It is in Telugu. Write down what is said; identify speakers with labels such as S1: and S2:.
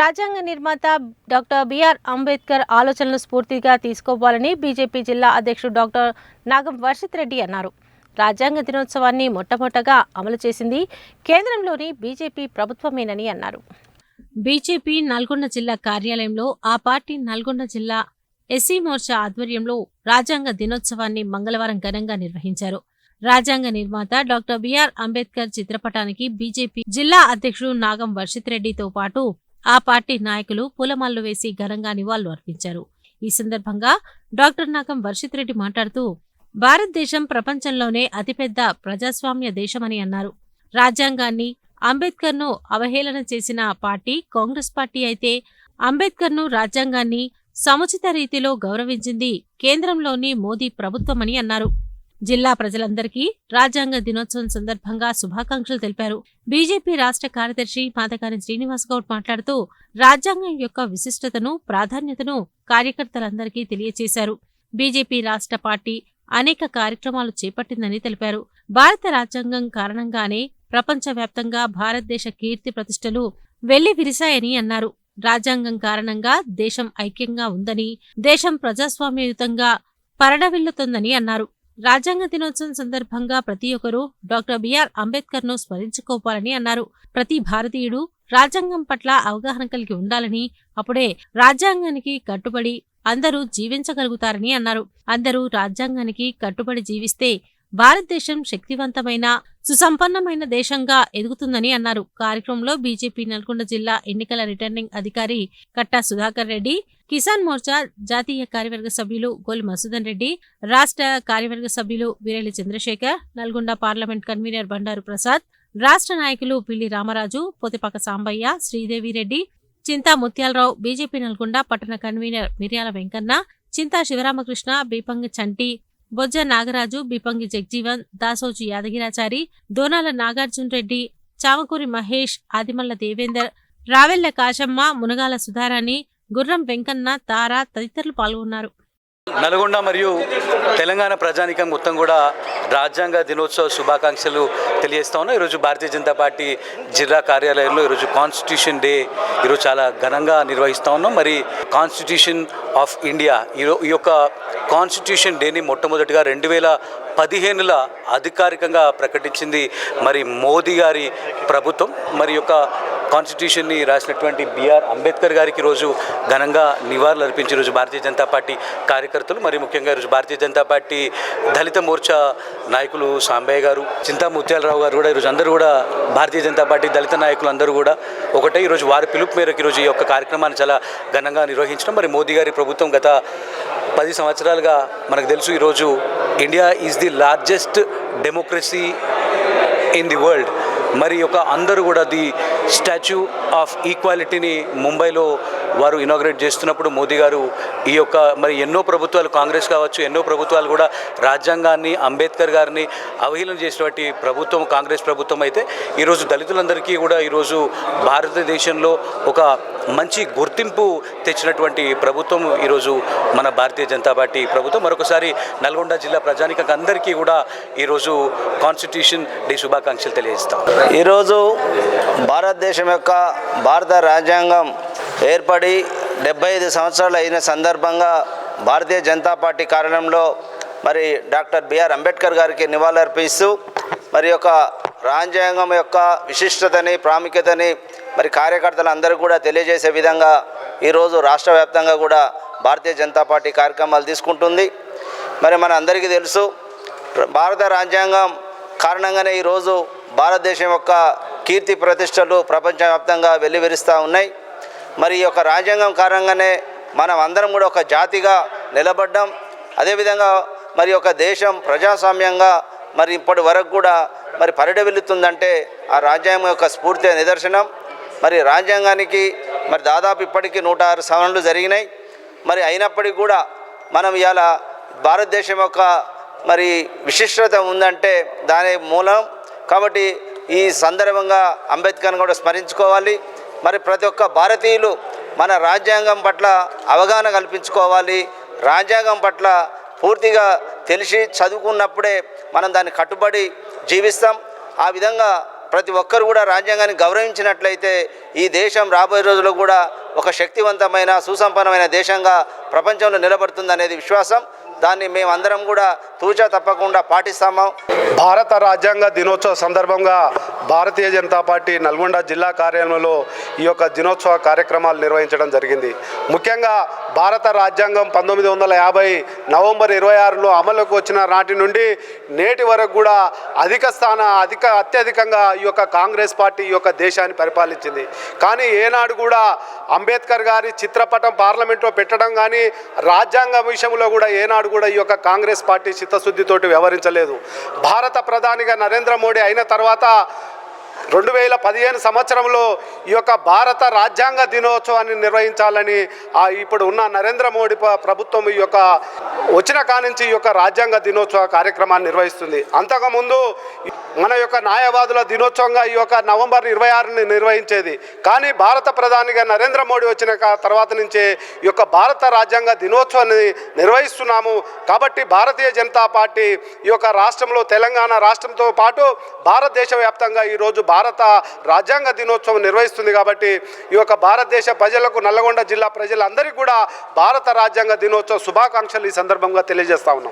S1: రాజ్యాంగ నిర్మాత డాక్టర్ బిఆర్ అంబేద్కర్ ఆలోచనలు స్ఫూర్తిగా తీసుకోవాలని బీజేపీ జిల్లా అధ్యక్షుడు డాక్టర్ నాగం వర్షిత్ రెడ్డి అన్నారు రాజ్యాంగ దినోత్సవాన్ని మొట్టమొదటగా అమలు చేసింది కేంద్రంలోని బీజేపీ ప్రభుత్వమేనని అన్నారు బీజేపీ నల్గొండ జిల్లా కార్యాలయంలో ఆ పార్టీ నల్గొండ జిల్లా ఎస్సీ మోర్చా ఆధ్వర్యంలో రాజ్యాంగ దినోత్సవాన్ని మంగళవారం ఘనంగా నిర్వహించారు రాజ్యాంగ నిర్మాత డాక్టర్ బిఆర్ అంబేద్కర్ చిత్రపటానికి బీజేపీ జిల్లా అధ్యక్షుడు నాగం వర్షిత్ రెడ్డితో పాటు ఆ పార్టీ నాయకులు పూలమాలలు వేసి ఘనంగా నివాళులు అర్పించారు ఈ సందర్భంగా డాక్టర్ నాగం వర్షిత్ రెడ్డి మాట్లాడుతూ భారతదేశం ప్రపంచంలోనే అతిపెద్ద ప్రజాస్వామ్య దేశమని అన్నారు రాజ్యాంగాన్ని అంబేద్కర్ను అవహేళన చేసిన పార్టీ కాంగ్రెస్ పార్టీ అయితే అంబేద్కర్ను రాజ్యాంగాన్ని సముచిత రీతిలో గౌరవించింది కేంద్రంలోని మోదీ ప్రభుత్వమని అన్నారు జిల్లా ప్రజలందరికీ రాజ్యాంగ దినోత్సవం సందర్భంగా శుభాకాంక్షలు తెలిపారు బీజేపీ రాష్ట్ర కార్యదర్శి పాతకారి శ్రీనివాస్ గౌడ్ మాట్లాడుతూ రాజ్యాంగం యొక్క విశిష్టతను ప్రాధాన్యతను కార్యకర్తలందరికీ తెలియజేశారు బీజేపీ రాష్ట్ర పార్టీ అనేక కార్యక్రమాలు చేపట్టిందని తెలిపారు భారత రాజ్యాంగం కారణంగానే ప్రపంచవ్యాప్తంగా భారతదేశ కీర్తి ప్రతిష్టలు వెళ్లి విరిశాయని అన్నారు రాజ్యాంగం కారణంగా దేశం ఐక్యంగా ఉందని దేశం ప్రజాస్వామ్యయుతంగా పరడవిల్లుతోందని అన్నారు రాజ్యాంగ దినోత్సవం సందర్భంగా ప్రతి ఒక్కరూ డాక్టర్ బిఆర్ అంబేద్కర్ ను స్మరించుకోవాలని అన్నారు ప్రతి భారతీయుడు రాజ్యాంగం పట్ల అవగాహన కలిగి ఉండాలని అప్పుడే రాజ్యాంగానికి కట్టుబడి అందరూ జీవించగలుగుతారని అన్నారు అందరూ రాజ్యాంగానికి కట్టుబడి జీవిస్తే భారతదేశం శక్తివంతమైన సుసంపన్నమైన దేశంగా ఎదుగుతుందని అన్నారు కార్యక్రమంలో బీజేపీ నల్గొండ జిల్లా ఎన్నికల రిటర్నింగ్ అధికారి కట్టా సుధాకర్ రెడ్డి కిసాన్ మోర్చా జాతీయ కార్యవర్గ సభ్యులు గోల్ మసూదన్ రెడ్డి రాష్ట్ర కార్యవర్గ సభ్యులు వీరేలి చంద్రశేఖర్ నల్గొండ పార్లమెంట్ కన్వీనర్ బండారు ప్రసాద్ రాష్ట్ర నాయకులు పిల్లి రామరాజు పోతిపాక సాంబయ్య శ్రీదేవిరెడ్డి చింతా ముత్యాలరావు బీజేపీ నల్గొండ పట్టణ కన్వీనర్ మిర్యాల వెంకన్న చింతా శివరామకృష్ణ బీపంగి చంటి బొజ్జ నాగరాజు బీపంగి జగ్జీవన్ దాసోజు యాదగిరాచారి దోనాల నాగార్జున రెడ్డి చామకూరి మహేష్ ఆదిమల్ల దేవేందర్ రావెళ్ల కాశమ్మ మునగాల సుధారాణి గుర్రం వెంకన్న తార తదితరులు పాల్గొన్నారు
S2: నల్గొండ మరియు తెలంగాణ ప్రజానికం మొత్తం కూడా రాజ్యాంగ దినోత్సవ శుభాకాంక్షలు తెలియజేస్తా ఉన్నాం ఈరోజు భారతీయ జనతా పార్టీ జిల్లా కార్యాలయంలో ఈరోజు కాన్స్టిట్యూషన్ డే ఈరోజు చాలా ఘనంగా నిర్వహిస్తూ ఉన్నాం మరి కాన్స్టిట్యూషన్ ఆఫ్ ఇండియా ఈరో ఈ యొక్క కాన్స్టిట్యూషన్ డేని మొట్టమొదటిగా రెండు వేల పదిహేనుల అధికారికంగా ప్రకటించింది మరి మోదీ గారి ప్రభుత్వం మరి యొక్క కాన్స్టిట్యూషన్ని రాసినటువంటి బిఆర్ అంబేద్కర్ గారికి రోజు ఘనంగా నివాళులు అర్పించి రోజు భారతీయ జనతా పార్టీ కార్యకర్తలు మరి ముఖ్యంగా రోజు భారతీయ జనతా పార్టీ దళిత మోర్చా నాయకులు సాంబయ్య గారు చింతా ముత్యాలరావు గారు కూడా ఈరోజు అందరూ కూడా భారతీయ జనతా పార్టీ దళిత నాయకులు అందరూ కూడా ఒకటే ఈరోజు వారి పిలుపు మేరకు ఈరోజు ఈ యొక్క కార్యక్రమాన్ని చాలా ఘనంగా నిర్వహించడం మరి మోదీ గారి ప్రభుత్వం గత పది సంవత్సరాలుగా మనకు తెలుసు ఈరోజు India is the largest democracy in the world మరి యొక్క అందరూ కూడా ది స్టాచ్యూ ఆఫ్ ఈక్వాలిటీని ముంబైలో వారు ఇనాగ్రేట్ చేస్తున్నప్పుడు మోదీ గారు ఈ యొక్క మరి ఎన్నో ప్రభుత్వాలు కాంగ్రెస్ కావచ్చు ఎన్నో ప్రభుత్వాలు కూడా రాజ్యాంగాన్ని అంబేద్కర్ గారిని అవహేళన చేసినటువంటి ప్రభుత్వం కాంగ్రెస్ ప్రభుత్వం అయితే ఈరోజు దళితులందరికీ కూడా ఈరోజు భారతదేశంలో ఒక మంచి గుర్తింపు తెచ్చినటువంటి ప్రభుత్వం ఈరోజు మన భారతీయ జనతా పార్టీ ప్రభుత్వం మరొకసారి నల్గొండ జిల్లా ప్రజానికకు అందరికీ కూడా ఈరోజు కాన్స్టిట్యూషన్ డే శుభాకాంక్షలు తెలియజేస్తాం
S3: ఈరోజు భారతదేశం యొక్క భారత రాజ్యాంగం ఏర్పడి డెబ్బై ఐదు సంవత్సరాలు అయిన సందర్భంగా భారతీయ జనతా పార్టీ కార్యాలయంలో మరి డాక్టర్ బిఆర్ అంబేద్కర్ గారికి నివాళులర్పిస్తూ మరి యొక్క రాజ్యాంగం యొక్క విశిష్టతని ప్రాముఖ్యతని మరి కార్యకర్తలు అందరూ కూడా తెలియజేసే విధంగా ఈరోజు రాష్ట్ర వ్యాప్తంగా కూడా భారతీయ జనతా పార్టీ కార్యక్రమాలు తీసుకుంటుంది మరి మన అందరికీ తెలుసు భారత రాజ్యాంగం కారణంగానే ఈరోజు భారతదేశం యొక్క కీర్తి ప్రతిష్టలు ప్రపంచవ్యాప్తంగా వెల్లివిరుస్తూ ఉన్నాయి మరి ఈ యొక్క రాజ్యాంగం కారణంగానే మనం అందరం కూడా ఒక జాతిగా నిలబడ్డాం అదేవిధంగా మరి ఒక దేశం ప్రజాస్వామ్యంగా మరి ఇప్పటి వరకు కూడా మరి పరిడవిల్లుతుందంటే ఆ రాజ్యాంగం యొక్క స్ఫూర్తి నిదర్శనం మరి రాజ్యాంగానికి మరి దాదాపు ఇప్పటికీ నూట ఆరు సవరణలు జరిగినాయి మరి అయినప్పటికీ కూడా మనం ఇవాళ భారతదేశం యొక్క మరి విశిష్టత ఉందంటే దాని మూలం కాబట్టి ఈ సందర్భంగా అంబేద్కర్ని కూడా స్మరించుకోవాలి మరి ప్రతి ఒక్క భారతీయులు మన రాజ్యాంగం పట్ల అవగాహన కల్పించుకోవాలి రాజ్యాంగం పట్ల పూర్తిగా తెలిసి చదువుకున్నప్పుడే మనం దాన్ని కట్టుబడి జీవిస్తాం ఆ విధంగా ప్రతి ఒక్కరు కూడా రాజ్యాంగాన్ని గౌరవించినట్లయితే ఈ దేశం రాబోయే రోజుల్లో కూడా ఒక శక్తివంతమైన సుసంపన్నమైన దేశంగా ప్రపంచంలో నిలబడుతుందనేది విశ్వాసం దాన్ని మేమందరం కూడా తూచా తప్పకుండా పాటిస్తాము భారత రాజ్యాంగ దినోత్సవ సందర్భంగా భారతీయ జనతా పార్టీ నల్గొండ జిల్లా కార్యాలయంలో ఈ యొక్క దినోత్సవ కార్యక్రమాలు నిర్వహించడం జరిగింది ముఖ్యంగా భారత రాజ్యాంగం పంతొమ్మిది వందల యాభై నవంబర్ ఇరవై ఆరులో అమలుకు వచ్చిన నాటి నుండి నేటి వరకు కూడా అధిక స్థాన అధిక అత్యధికంగా ఈ యొక్క కాంగ్రెస్ పార్టీ ఈ యొక్క దేశాన్ని పరిపాలించింది కానీ ఏనాడు కూడా అంబేద్కర్ గారి చిత్రపటం పార్లమెంట్లో పెట్టడం కానీ రాజ్యాంగం విషయంలో కూడా ఏనాడు కూడా ఈ యొక్క కాంగ్రెస్ పార్టీ చిత్తశుద్ధితోటి వ్యవహరించలేదు భారత ప్రధానిగా నరేంద్ర మోడీ అయిన తర్వాత రెండు వేల పదిహేను సంవత్సరంలో ఈ యొక్క భారత రాజ్యాంగ దినోత్సవాన్ని నిర్వహించాలని ఇప్పుడు ఉన్న నరేంద్ర మోడీ ప్రభుత్వం ఈ యొక్క వచ్చిన కానించి ఈ యొక్క రాజ్యాంగ దినోత్సవ కార్యక్రమాన్ని నిర్వహిస్తుంది అంతకుముందు మన యొక్క న్యాయవాదుల దినోత్సవంగా ఈ యొక్క నవంబర్ ఇరవై ఆరుని నిర్వహించేది కానీ భారత ప్రధానిగా నరేంద్ర మోడీ వచ్చిన తర్వాత నుంచే ఈ యొక్క భారత రాజ్యాంగ దినోత్సవాన్ని నిర్వహిస్తున్నాము కాబట్టి భారతీయ జనతా పార్టీ ఈ యొక్క రాష్ట్రంలో తెలంగాణ రాష్ట్రంతో పాటు భారతదేశ వ్యాప్తంగా ఈరోజు ఈరోజు భారత రాజ్యాంగ దినోత్సవం నిర్వహిస్తుంది కాబట్టి ఈ యొక్క భారతదేశ ప్రజలకు నల్లగొండ జిల్లా ప్రజలందరికీ కూడా భారత రాజ్యాంగ దినోత్సవ శుభాకాంక్షలు ఈ సందర్భంగా తెలియజేస్తా ఉన్నాం